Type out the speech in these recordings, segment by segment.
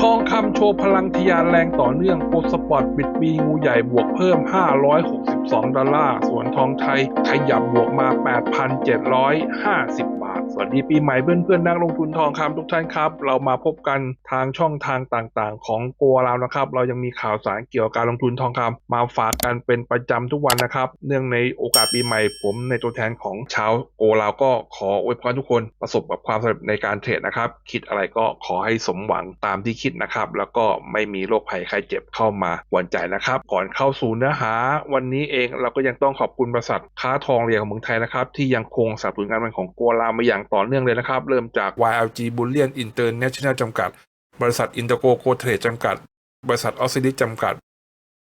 ทองคำโชว์พลังทยานแรงต่อเนื่องโกลสปอร์ตปิดปีงูใหญ่บวกเพิ่ม 562 ดอลลาร์ ส่วนทองไทยขยับบวกมา 8,750 สวัสดีปีใหม่เพื่อนๆนักลงทุนทองคำทุกท่านครับ เรามาพบกันทางช่องทางต่างๆ ของโกเรานะครับ เรายังมีข่าวสารเกี่ยวกับการลงทุนทองคำมาฝากกันเป็นประจำทุกวันนะครับ เนื่องในโอกาสปีใหม่ผมในตัวแทนของชาวโกเราก็ขออวยพรทุกคนประสบกับความสำเร็จในการเทรดนะครับ คิดอะไรก็ขอให้สมหวังตามที่คิดนะครับ แล้วก็ไม่มีโรคภัยไข้เจ็บเข้ามาหวนใจนะครับ ก่อนเข้าสู่เนื้อหา วันนี้เองเราก็ยังต้องขอบคุณบริษัทค้าทองเรียงของเมืองไทยนะครับที่ยังคงสนับสนุนงานของโกลามาอย่างต่อเนื่องเลยนะครับ เริ่มจาก YLG b u l l i a n International จำกัด บริษัท Intergo Go Trade จำกัด บริษัทออสซิลิจำกัด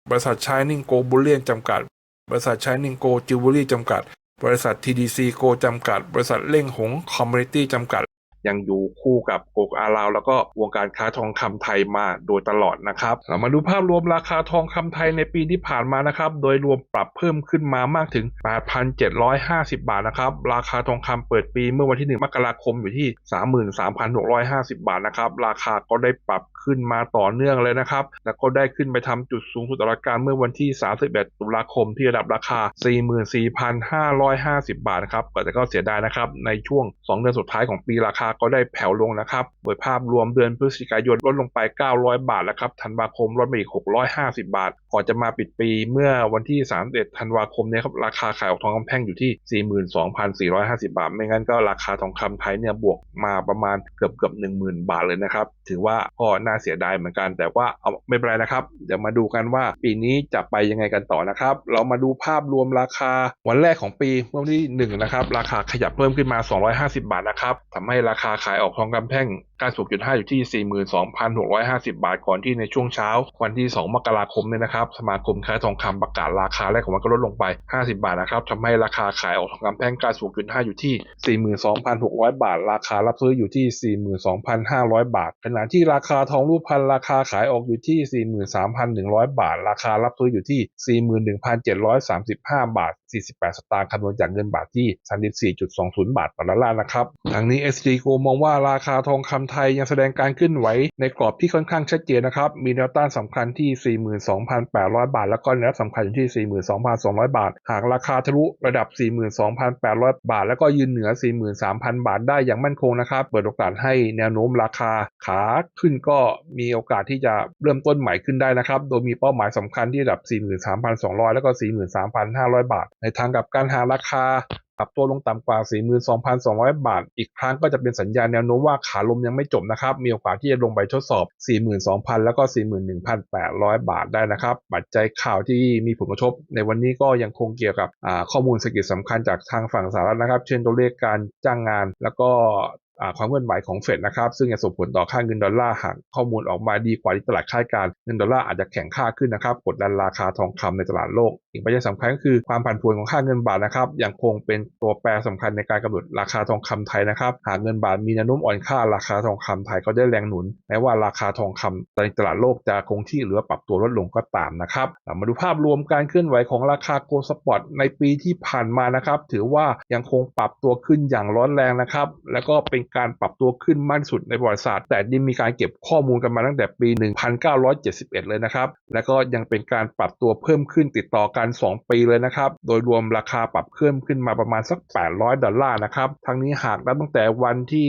บริษัท Shining Go b u l l i a n จำกัด บริษัท Shining Go Jewelry จำกัด บริษัท TDC Go จำกัด บริษัทเล่งหง Community จำกัด ยังอยู่คู่กับโกกอาลาว แล้วก็วงการค้าทองคำไทยมาโดยตลอดนะครับ เรามาดูภาพรวมราคาทองคำไทยในปีที่ผ่านมานะครับ โดยรวมปรับเพิ่มขึ้นมามากถึง 8,750 บาทนะครับ ราคาทองคำเปิดปีเมื่อวันที่ 1 มกราคมอยู่ที่ 33,650 บาทนะครับ ราคาก็ได้ปรับขึ้นมาต่อเนื่องเลยนะครับ แล้วก็ได้ขึ้นไปทำจุดสูงสุดตลอดการเมื่อวันที่ 31 ตุลาคมที่ระดับราคา 44,550 บาทนะครับแต่ก็เสียดายนะครับ ในช่วง 2 เดือนสุดท้ายของปีราคาก็ได้แผ่วลงนะครับ โดยภาพรวมเดือนพฤศจิกายนลดลงไป 900 บาทแล้วครับ ธันวาคมลดไปอีก 650 บาท ก่อนจะมาปิดปีเมื่อวันที่ 31 ธันวาคมเนี่ยครับราคาขายออกทองคำแท่งอยู่ที่ 42,450 บาท ไม่งั้นก็ราคาทองคำไทยเนี่ยบวกมาประมาณเกือบเกือบ10,000 บาทเลยนะครับ ถือว่าก็น่าเสียดายเหมือนกัน แต่ว่าเอาไม่เป็นไรนะครับ เดี๋ยวมาดูกันว่าปีนี้จะไปยังไงกันต่อนะครับ เรามาดูภาพรวมราคาวันแรกของปีเมื่อวันที่1นะครับราคาขยับเพิ่มขึ้นมา 250 บาทนะครับทำให้ราคาขายออกทองคำแท่ง การสูงจุด5อยู่ที่ 42,650 บาท ก่อนที่ในช่วงเช้า วันที่ 2 มกราคมเนี่ยนะครับ สมาคมค้าทองคำประกาศราคาแรกของมันก็ลดลงไป 50 บาทนะครับทำให้ราคาขายออกทองคำแท่งการสูงจุด5อยู่ที่ 42,600 บาท ราคารับซื้ออยู่ที่ 42,500 บาท ขณะที่ราคาทองรูปพรรณราคาขายออกอยู่ที่ 43,100 บาท ราคารับซื้ออยู่ที่ 41,735 บาท 48 สตางค์คำนวณจากเงินบาทที่ 34.20 บาทต่อดอลลาร์นะครับทางนี้ SGO มองว่าราคาทองคำไทยยังแสดงการขึ้นไหวในกรอบที่ค่อนข้างชัดเจนนะครับ มีแนวต้านสำคัญที่ 42,800 บาท แล้วก็แนวสำคัญอยู่ที่ 42,200 บาท หากราคาทะลุระดับ 42,800 บาท แล้วก็ยืนเหนือ 43,000 บาทได้อย่างมั่นคงนะครับเปิดโอกาสให้แนวโน้มราคาขาขึ้นก็มีโอกาสที่จะเริ่มต้นใหม่ขึ้นได้นะครับ โดยมีเป้าหมายสำคัญที่ระดับ 43,200 แล้วก็ 43,500 บาทในทางกับการหาราคาปรับตัวลงต่ำกว่า 42,200 บาท อีกครั้งก็จะเป็นสัญญาณแนวโน้มว่าขาลมยังไม่จบนะครับ มีโอกาสที่จะลงไปทดสอบ 42,000 แล้วก็ 41,800 บาทได้นะครับ ปัจจัยข่าวที่มีผลกระทบ ในวันนี้ก็ยังคงเกี่ยวกับข้อมูลเศรษฐกิจสำคัญจากทางฝั่งสหรัฐนะครับ เช่นตัวเลขการจ้างงาน แล้วก็ความเคลื่อนไหวของเฟดนะครับ ซึ่งจะส่งผลต่อค่าเงินดอลลาร์หากข้อมูลออกมาดีกว่าที่ตลาดคาดการเงินดอลลาร์อาจจะแข็งค่าขึ้นนะครับกดดันราคาทองคำในตลาดโลก อีกปัจจัยสำคัญก็คือความผันผวนของค่าเงินบาทนะครับยังคงเป็นตัวแปรสำคัญในการกำหนดราคาทองคำไทยนะครับหากเงินบาทมีแนวโน้มอ่อนค่าราคาทองคำไทยก็ได้แรงหนุนแม้ว่าราคาทองคำในตลาดโลกจะคงที่หรือปรับตัวลดลงก็ตามนะครับมาดูภาพรวมการเคลื่อนไหวของราคาโกลด์สปอร์ตในปีที่ผ่านมานะครับ ถือว่ายังคงปรับตัวขึ้นอย่างร้อนแรงนะครับ แล้วก็เป็นการปรับตัวขึ้นมากที่สุดในประวัติศาสตร์แต่ยังมีการเก็บข้อมูลกันมาตั้งแต่ปี 1971 เลยนะครับ แล้วก็ยังเป็นการปรับตัวเพิ่มขึ้นติดต่อกัน2 ปีเลยนะครับ โดยรวมราคาปรับเพิ่มขึ้นมาประมาณสัก 800 ดอลลาร์นะครับ ทั้งนี้หากนับตั้งแต่วันที่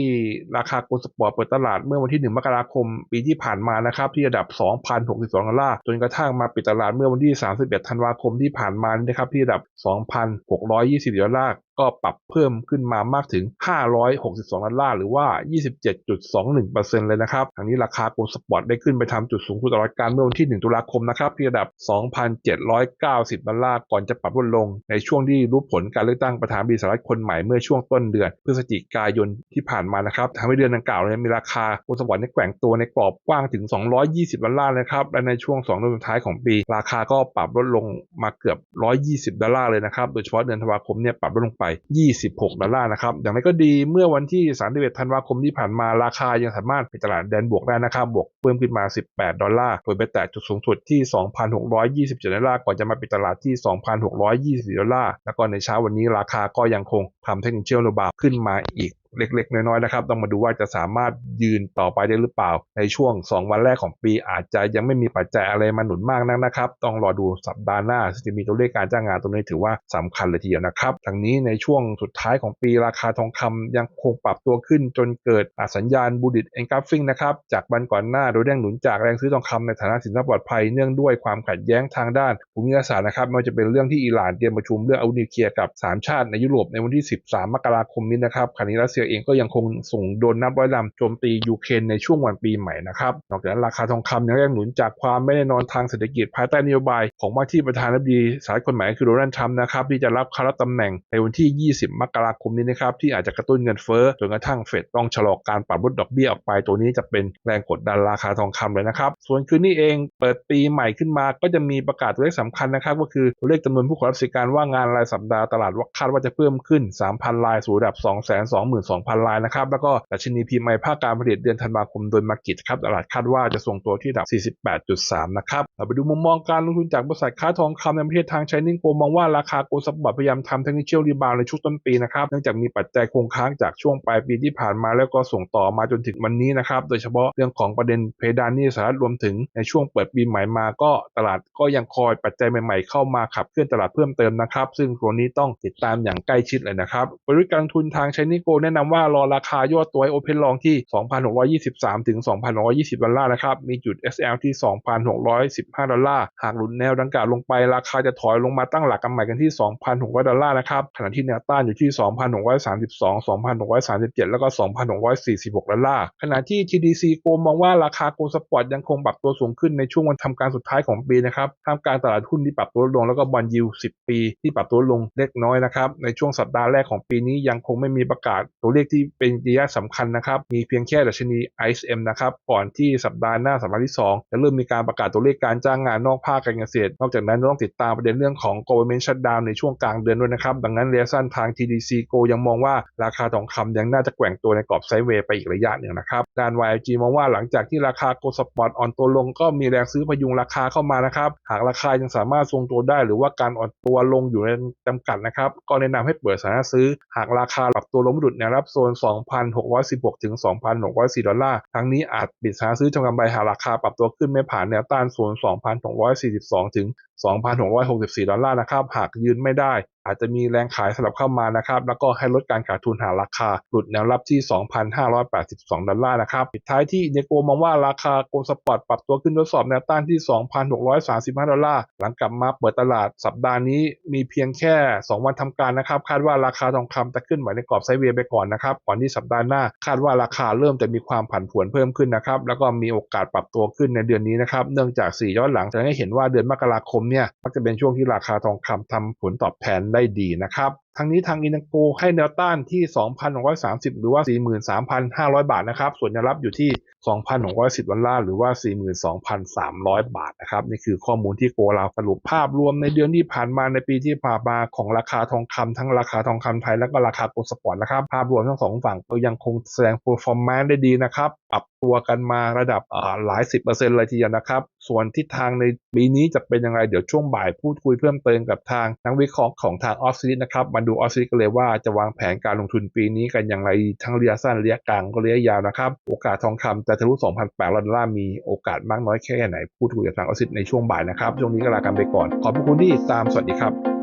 ราคาโกลสปอร์ตเปิดตลาดเมื่อวันที่ 1 มกราคม ปีที่ผ่านมานะครับ ที่ระดับ 2,062 ดอลลาร์ จนกระทั่งมาปิดตลาดเมื่อวันที่ 31 ธันวาคมที่ผ่านมานะครับ ที่ระดับ 2,620 ดอลลาร์ ก็ปรับเพิ่มขึ้นมามากถึง 562 ดอลลาร์หรือว่า 27.21%เลยนะครับทางนี้ราคาโกลสปอร์ตได้ขึ้นไปทำจุดสูงสุดตลอดการเมื่อวันที่ 1 ตุลาคมนะครับที่ระดับ 2,790 ดอลลาร์ก่อนจะปรับลดลง ในช่วงที่รู้ผลการเลือกตั้งประธานาธิบดีสหรัฐคนใหม่เมื่อช่วงต้นเดือน พฤศจิกายนที่ผ่านมานะครับทำให้เดือนดังกล่าวเนี่ยมีราคาโกลสปอร์ตในแกว่งตัวในกรอบกว้างถึง 220 ดอลลาร์นะครับและในช่วง2เดือนสุดท้ายของปี ราคาก็ปรับลดลงมาเกือบ 120 ดอลลาร์เลยนะครับโดยเฉพาะเดือนธันวาคมเนี่ยปรับลดลงไป26 ดอลลาร์นะครับ อย่างไรก็ดีเมื่อวันที่31ธันวาคมที่ผ่านมาราคายังสามารถไปตลาดแดนบวกได้นะครับบวกเพิ่มขึ้นมา 18 ดอลลาร์โดยไปแตะจุดสูงสุดที่ 2,627 ดอลลาร์ก่อนจะมาปิดตลาดที่ 2,624 ดอลลาร์แล้วก็ในเช้าวันนี้ราคาก็ยังคงทำเทคนิคเชียลโลบาขึ้นมาอีก เล็ก ๆ น้อยๆนะครับ ต้องมาดูว่าจะสามารถยืนต่อไปได้หรือเปล่า ในช่วง 2 วันแรกของปีอาจจะยังไม่มีปัจจัยอะไรมาหนุนมากนักนะครับ ต้องรอดูสัปดาห์หน้าจะมีตัวเลขการจ้างงานตรงนี้ถือว่าสำคัญเลยทีเดียวนะครับทั้งนี้ในช่วงสุดท้ายของปีราคาทองคำยังคงปรับตัวขึ้นจนเกิดสัญญาณบูดิตเอนกราฟิงนะครับจากวันก่อนหน้าโดยแรงหนุนจากแรงซื้อทองคำในฐานะสินทรัพย์ปลอดภัยเนื่องด้วยความขัดแย้งทางด้านภูมิรัศาสตร์นะครับไม่ว่าจะเป็นเรื่องที่อิหร่านเตรียมประชุมเรื่องอาวุธนิวเคลียร์กับ 3 ชาติในยุโรปในวันที่ 13 มกราคมนี้นะครับขณะนี้รัสเซียเองก็ยังคงส่งโดนนับร้อยลำโจมตียูเครนในช่วงวันปีใหม่นะครับ นอกจากนั้นราคาทองคำยังแรงหนุนจากความไม่แน่นอนทางเศรษฐกิจภายใต้นโยบาย ของว่าที่ประธานาธิบดีสหรัฐคนใหม่คือโดนัลด์ทรัมป์นะครับที่จะรับคารับตำแหน่งในวันที่ 20 มกราคมนี้นะครับที่อาจจะกระตุ้นเงินเฟ้อจนกระทั่งเฟดต้องชะลอการปรับลดดอกเบี้ยออกไป ตัวนี้จะเป็นแรงกดดันราคาทองคำเลยนะครับ ส่วนคืนนี้เองเปิดปีใหม่ขึ้นมาก็จะมีประกาศตัวเลขสำคัญนะครับก็คือตัวเลขจำนวนผู้ขอรับสิทธิการว่างงานรายสัปดาห์ตลาดว่าคาดว่าจะเพิ่มขึ้น 3,000 รายสู่ระดับ222,000 รายนะครับ แล้วก็ดัชนีพีไมภาคการผลิตเดือนธันวาคมโดยมากิจครับตลาดคาดว่าจะทรงตัวที่ระดับ 48.3 นะครับ เราไปดูมุมมองการลงทุนจากบริษัทค้าทองคำในประเทศทางไชนิ่งโกมองว่าราคาโกลด์สปอร์พยายามทำเทคนิคเชียลรีบาวในช่วงต้นปีนะครับเนื่องจากมีปัจจัยคงค้างจากช่วงปลายปีที่ผ่านมาแล้วก็ส่งต่อมาจนถึงวันนี้นะครับโดยเฉพาะเรื่องของประเด็นเพดานนี้สหรัฐรวมถึงในช่วงเปิดปีใหม่มาก็ตลาดก็ยังคอยปัจจัยใหม่ๆ เข้ามาขับเคลื่อนตลาดเพิ่มเติมนะครับ ซึ่งตัวนี้ต้องติดตามอย่างใกล้ชิดเลยนะครับบริการทุนทางไชนิ่งโกแนะนำว่ารอราคาย่อตัวให้โอเพนลองที่ 2,623 ถึง 2,620 ดอลลาร์นะครับ มีจุด SL ที่ 2,615 ดอลลาร์ หากหลุดแนวดังกล่าวลงไป ราคาจะถอยลงมาตั้งหลักกันใหม่กันที่ 2,600 ดอลลาร์นะครับ ขณะที่แนวต้านอยู่ที่ 2,632 2,637 แล้วก็ 2,646 ดอลลาร์ ขณะที่ TDC โกมองว่าราคาโกลด์สปอร์ตยังคงปรับตัวสูงขึ้นในช่วงวันทำการสุดท้ายของปีนะครับ ท่ามกลางตลาดหุ้นที่ปรับตัวลดลงแล้วก็บอลยิว 10 ปี ที่ปรับตัวลงเล็กน้อยนะครับ ในช่วงสัปดาห์แรกของปีนี้ยังคงไม่มีประกาศตัวเลขที่เป็นนัยะสำคัญนะครับ มีเพียงแค่ดัชนี ISM นะครับ ก่อนที่สัปดาห์หน้าสัปดาห์ที่ 2 จะเริ่มมีการประกาศตัวเลขการจ้างงานนอกภาคการเกษตร นอกจากนั้นต้องติดตามประเด็นเรื่องของ government shutdown ในช่วงกลางเดือนด้วยนะครับ ดังนั้นระยะสั้นทาง TDC Go ยังมองว่าราคาทองคำยังน่าจะแกว่งตัวในกรอบไซด์เวย์ไปอีกระยะหนึ่งนะครับ ด้าน YG มองว่าหลังจากที่ราคาโกลสปอร์ตอ่อนตัวลงก็มีแรงซื้อพยุงราคาเข้ามานะครับ หากราคายังสามารถทรงตัวได้ หรือว่าการอ่อนตัวลงอยู่ในจำกัดนะครับ ก็แนะนำให้เปิดสถานะซื้อ หากราคาปรับตัวลงไม่ดุดแนวรับโซน 2,616 ถึง 2,604 ดอลลาร์ ทั้งนี้อาจปิดสถาซื้อทำกำไรหากราคาปรับตัวขึ้นไม่ผ่านแนวต้านโซน 2,642 ถึง 2,664 ดอลลาร์นะครับ หากยืนไม่ได้ อาจจะมีแรงขายสลับเข้ามานะครับ แล้วก็ให้ลดการขาดทุนหาราคา หลุดแนวรับที่ 2,582 ดอลลาร์นะครับปิดท้ายที่เนโกมองว่าราคาโกลสปอร์ตปรับตัวขึ้นทดสอบแนวต้านที่ 2,635 ดอลลาร์ หลังกลับมาเปิดตลาดสัปดาห์นี้มีเพียงแค่ 2 วันทำการนะครับ คาดว่าราคาทองคำจะขึ้นไหวในกรอบไซเวย์ไปก่อนนะครับ ก่อนที่สัปดาห์หน้า คาดว่าราคาเริ่มจะมีความผันผวนเพิ่มขึ้นนะครับ แล้วก็มีโอกาสปรับตัวขึ้นในเดือนนี้นะครับ เนื่องจาก4ย้อนหลังแสดงให้เห็นว่าเดือนมกราคมเนี่ยมักจะเป็นช่วงที่ราคาทองคำทำผลตอบแทนได้ดีนะครับ ทั้งนี้ทางอินังโกให้แนวต้านที่2,130 หรือว่า 43,500 บาทนะครับ ส่วนแนวรับอยู่ที่2,110ดอลลาร์หรือว่า 42,300 บาทนะครับ นี่คือข้อมูลที่โกเราสรุปภาพรวมในเดือนที่ผ่านมาในปีที่ผ่านมาของราคาทองคำทั้งราคาทองคำไทยแล้วก็ราคาโกลด์สปอร์ตนะครับ ภาพรวมทั้งสองฝั่งก็ยังคงแสดง performance ได้ดีนะครับปรับตัวกันมาระดับหลายสิบเปอร์เซ็นต์เลยทีเดียวนะครับ ส่วนทิศทางในปีนี้จะเป็นยังไงเดี๋ยวช่วงบ่ายพูดคุยเพิ่มเติมกับทางนักวิเคราะห์ของทางออสซิลินะครับดูออสซิกันเลยว่าจะวางแผนการลงทุนปีนี้กันอย่างไรทั้งระยะสั้นระยะกลางก็ระยะยาวนะครับ โอกาสทองคำจะทะลุ 2,800ดอลลาร์มีโอกาสมากน้อยแค่ไหนพูดคุยกับทางออสซิในช่วงบ่ายนะครับ ช่วงนี้ก็ลากันไปก่อน ขอบพระคุณที่ติดตามสวัสดีครับ